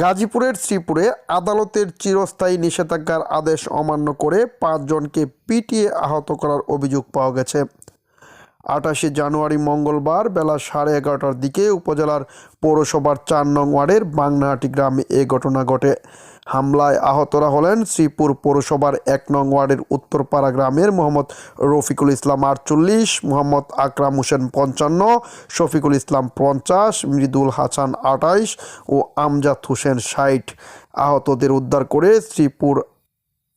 গাজীপুরের শ্রীপুরে আদালতের চিরস্থায়ী নিষেধাজ্ঞার আদেশ অমান্য করে পাঁচজনকে পিটিয়ে আহত করার অভিযোগ পাওয়া গেছে। আটাশে জানুয়ারি মঙ্গলবার বেলা সাড়ে এগারোটার দিকে উপজেলার পৌরসভার চার নং ওয়ার্ডের বাংনাহাটি গ্রামে এ ঘটনা ঘটে। হামলায় আহতরা হলেন শ্রীপুর পৌরসভার এক নং ওয়ার্ডের উত্তরপাড়া গ্রামের মোহাম্মদ রফিকুল ইসলাম আটচল্লিশ, মোহাম্মদ আকরাম হোসেন পঞ্চান্ন, শফিকুল ইসলাম পঞ্চাশ, মৃদুল হাসান আটাইশ ও আমজাদ হোসেন ষাট। আহতদের উদ্ধার করে শ্রীপুর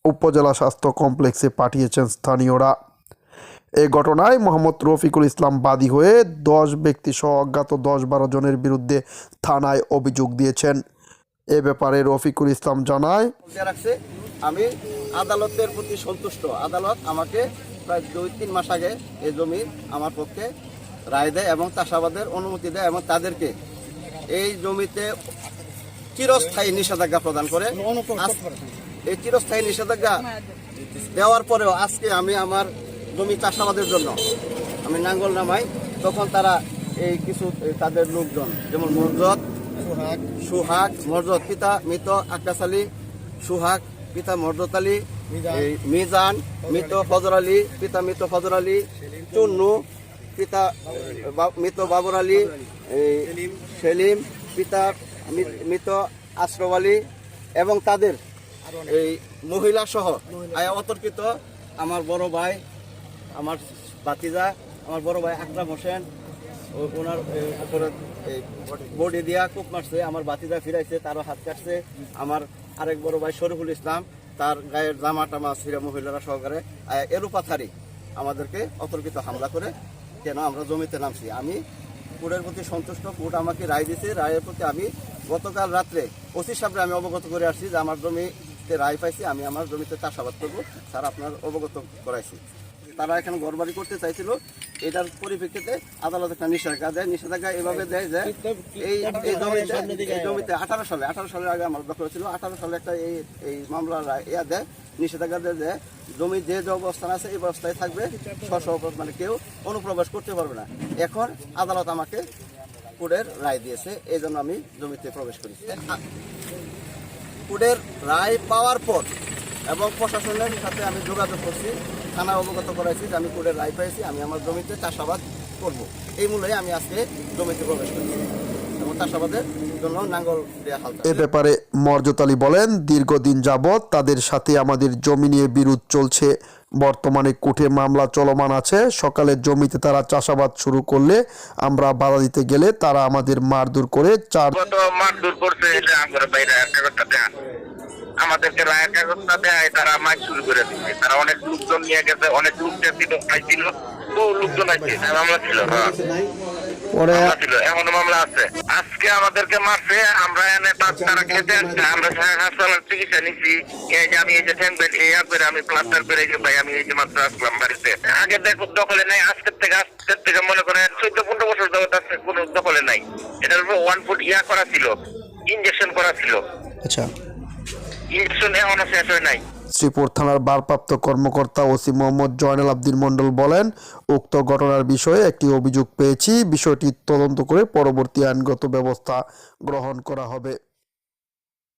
উপজেলা স্বাস্থ্য কমপ্লেক্সে পাঠিয়েছেন স্থানীয়রা। এ ঘটনায় মোহাম্মদ রফিকুল ইসলাম বাদী হয়ে দশ ব্যক্তি সহ অজ্ঞাত দশ বারো জনের বিরুদ্ধে থানায় অভিযোগ দিয়েছেন। এ ব্যাপারে রফিকুল ইসলাম জানায়। আমি আদালতের প্রতি সন্তুষ্ট। আদালত আমাকে প্রায় দুই, তিন মাস আগে এই জমি আমার পক্ষে রায় দেয় এবং চাষাবাদের অনুমতি দেয় এবং তাদেরকে এই জমিতে চিরস্থায়ী নিষেধাজ্ঞা প্রদান করে। এই চিরস্থায়ী নিষেধাজ্ঞা দেওয়ার পরেও আজকে আমি আমার জমি চাষাবাদের জন্য আমি নাঙ্গল নামাই, তখন তারা এই কিছু তাদের লোকজন, যেমন মরজত সুহাগ মরজত পিতা মৃত আকাশ আলী সুহাগ পিতা মরজত আলী এই মিজান মৃত ফজর আলী পিতা মৃত ফজর আলী চুন্নু পিতা মৃত বাবর আলী এই সেলিম। পিতা মৃত আশরফ আলী এবং তাদের এই মহিলা সহ আয়া অতর্কিত আমার বড় ভাই আমার বাতিজা আমার বড় ভাই আকরাম হোসেন ওনার এই বডি দিয়া কূপ মারছে আমার বাতিজা ফিরাইছে তারও হাত কাটছে। আমার আরেক বড় ভাই শরীফুল ইসলাম তার গায়ের জামা টামা ছিঁড়ে মহিলারা সহকারে আহ, এরুপাথারি আমাদেরকে অতর্কিত হামলা করে কেন আমরা জমিতে নামছি। আমি কোর্টের প্রতি সন্তুষ্ট কোর্ট আমাকে রায় দিয়েছে রায়ের প্রতি আমি গতকাল রাত্রে ওসি সাহেবরে আমি অবগত করে আসছি যে আমার জমিতে রায় পাইছি আমি আমার জমিতে চাষাবাদ করব। স্যার আপনার অবগত করাইছি। তারা এখানে ঘরবাড়ি করতে চাইছিল এটার পরিপ্রেক্ষিতে আদালত একটা নিষেধাজ্ঞা দেয়। নিষেধাজ্ঞা এভাবে দেয় যে এই এই জমিতে এই জমিতে আঠারো সালে আঠারো সালের আগে আমার দখল ছিল আঠারো সালে একটা এই এই মামলা ইয়া দেয় নিষেধাজ্ঞা দেয় যে জমি যে যে অবস্থান আছে এই অবস্থায় থাকবে স্ব মানে কেউ অনুপ্রবেশ করতে পারবে না। এখন আদালত আমাকে কোর্টের রায় দিয়েছে এই জন্য আমি জমিতে প্রবেশ করি কোর্টের রায় পাওয়ার পর এবং প্রশাসনের সাথে আমি যোগাযোগ করছি থানা অবগত করাইছি যে আমি কোর্টের রায় পেয়েছি আমি আমার জমিতে চাষাবাদ করব। এই মূল্যে আমি আজকে জমিতে প্রবেশ করেছি এবং চাষাবাদের জন্য নাঙ্গল এ ব্যাপারে মর্জত বলেন দীর্ঘদিন যাবৎ তাদের সাথে আমাদের জমি নিয়ে বিরোধ চলছে। বর্তমানে কোর্টে মামলা চলমান আছে। সকালে জমিতে তারা চাষাবাদ শুরু করলে আমরা বাধা দিতে গেলে তারা আমাদের মারধর করে চার মারধর করছে এটা আমার বাইরে আমাদেরকে রায়ের কাগজটা দেয় তারা মাছ শুরু করে দিচ্ছে। তারা অনেক লোকজন নিয়ে গেছে অনেক লোক ছিল পাইছিল বহু লোকজন আছে মামলা ছিল হ্যাঁ। পরে মামলা মামলা আছে। আজকে আমাদেরকে মারছে আমরা এনে তারা খেতে আসছে আমরা সাহেব চিকিৎসা নিচ্ছি। এই যে আমি এই যে ট্যাঙ্ক এই করে আমি প্লাস্টার করে যে ভাই আমি এই যে মাত্র আসলাম বাড়িতে। আগে দেখো দখলে নাই আজকের থেকে আজকের থেকে মনে করেন চোদ্দ পনেরো বছর যাবত আজকে কোনো দখলে নাই। এটার উপর ওয়ান ফুট ইয়া করা ছিল ইঞ্জেকশন করা ছিল। আচ্ছা। ইঞ্জেকশন এখনও শেষ হয় নাই শ্রীপুর থানার ভারপ্রাপ্ত কর্মকর্তা ওসি মোহাম্মদ জয়নাল আব্দিন মন্ডল বলেন, উক্ত ঘটনার বিষয়ে একটি অভিযোগ পেয়েছি। বিষয়টি তদন্ত করে পরবর্তী আইনগত ব্যবস্থা গ্রহণ করা হবে।